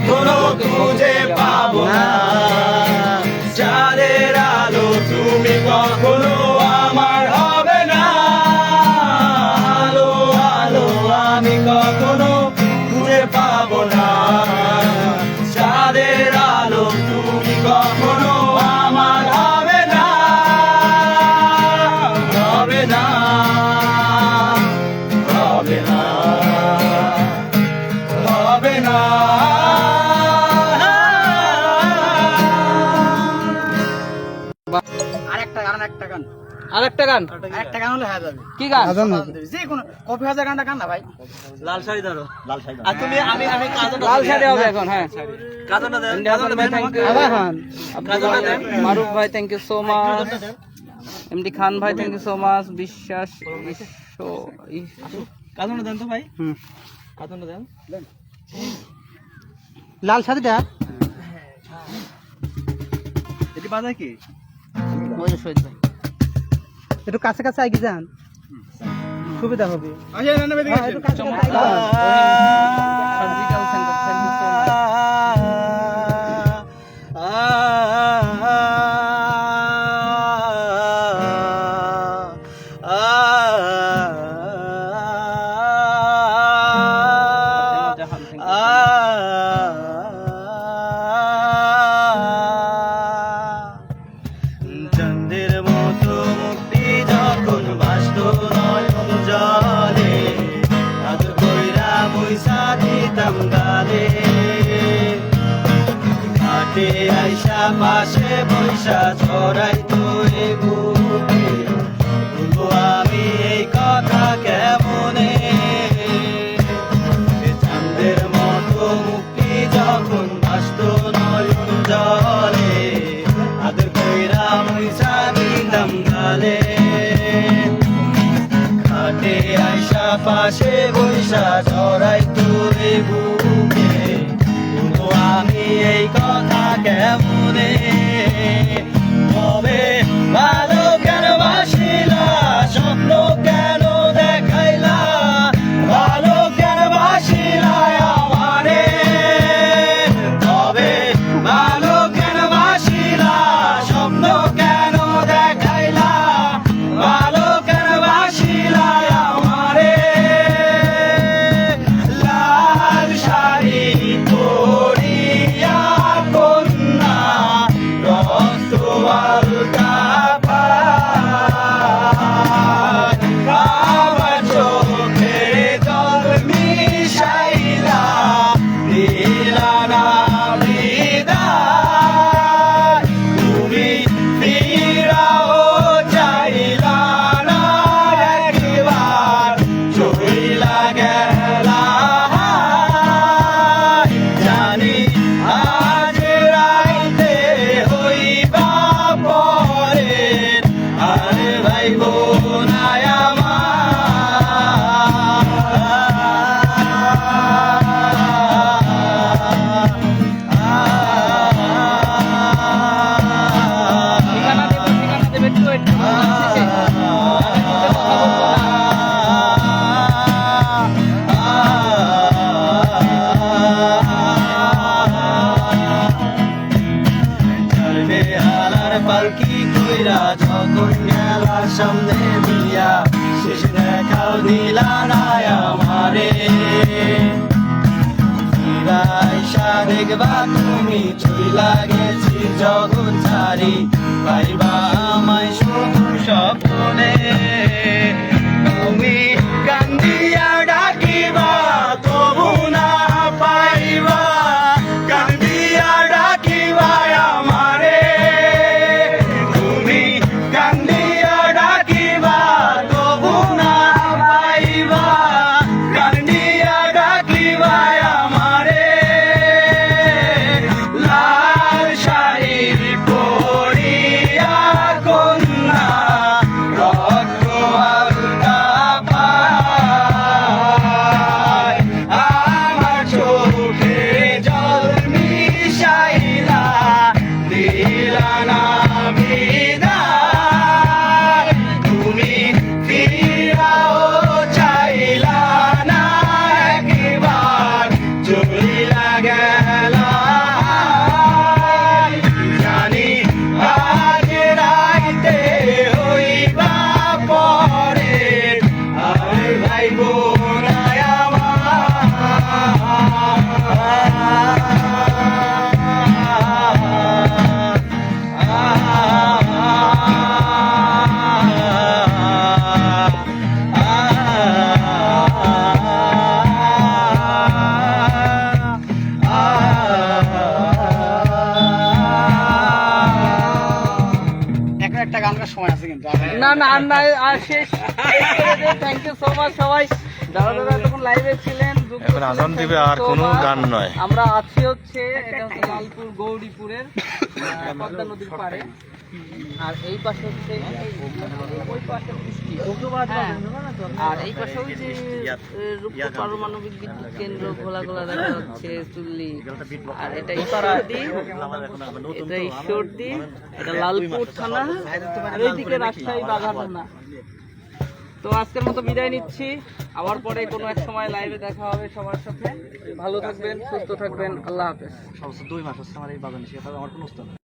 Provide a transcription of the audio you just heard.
কখনো খুঁজে পাবো না। চাঁদের আলো তুমি কখনো আর একটা গান। একটা গান হলে হয়ে যাবে। কি গান? যে কোনো কফি হাজার গানটা গান না ভাই? লাল শাড়ি ধরো। লাল শাড়ি আর তুমি আমি আমি কাজটা লাল শাড়ি হবে এখন হ্যাঁ। কাজটা দেন ইন্ডিয়া ভাই থ্যাংক ইউ কাজটা দেন মারুফ ভাই thank you so much MD Khan ভাই থ্যাংক ইউ সো মাচ বিশ্বাস বিশ্ব কাজটা দেন তো ভাই। হুম। কাজটা দেন। লাল শাড়িটা? এটি বাজায় কি? ওই শহীদ ভাই। একটু কাছে কাছে আগে যান। সুবিধা হবে। পাশে বৈশা ছড়াই তো এ বুকে। বলব আমি এই কথা কেমনে? চাঁদের মতো মুক্তি যখন বাস্ত নয়ন জলে, আদর কইরা মইসা দিতাম গালে। আইসা পাশে গেলা সামনে দিয়া শেষ দেখাও দিলা না আমারে। ফিরাইসা দেখবা তুমি চইলা গেছি জগৎ ছাড়ি, পাইবা না না আর নাই আর শেষ থ্যাংক ইউ সো মাচ সবাই। এখন আজান দিবে আর কোনো গান নয়। আমরা আছি হচ্ছে এটা হচ্ছে লালপুর গৌরীপুরের পদ্মা নদীর পাড়ে আর এই পাশে হচ্ছে ওই পাশে বৃষ্টি হ্যাঁ। আর এই পাশে রূপপুর পারমাণবিক বিদ্যুৎ কেন্দ্র খোলা খোলা দেখা যাচ্ছে চুল্লি আর এটা ঈশ্বরদী এটা ঈশ্বরদী এটা লালপুর থানা আর এইদিকে রাজশাহী বাঘা থানা তো আজকের মতো বিদায় নিচ্ছি। আবার পরে কোনো এক সময় লাইভে দেখা হবে সবার সাথে। ভালো থাকবেন, সুস্থ থাকবেন, আল্লাহ হাফেজ। দুই মাস হচ্ছে আমার এই বাগান, সেটা আমার কোনো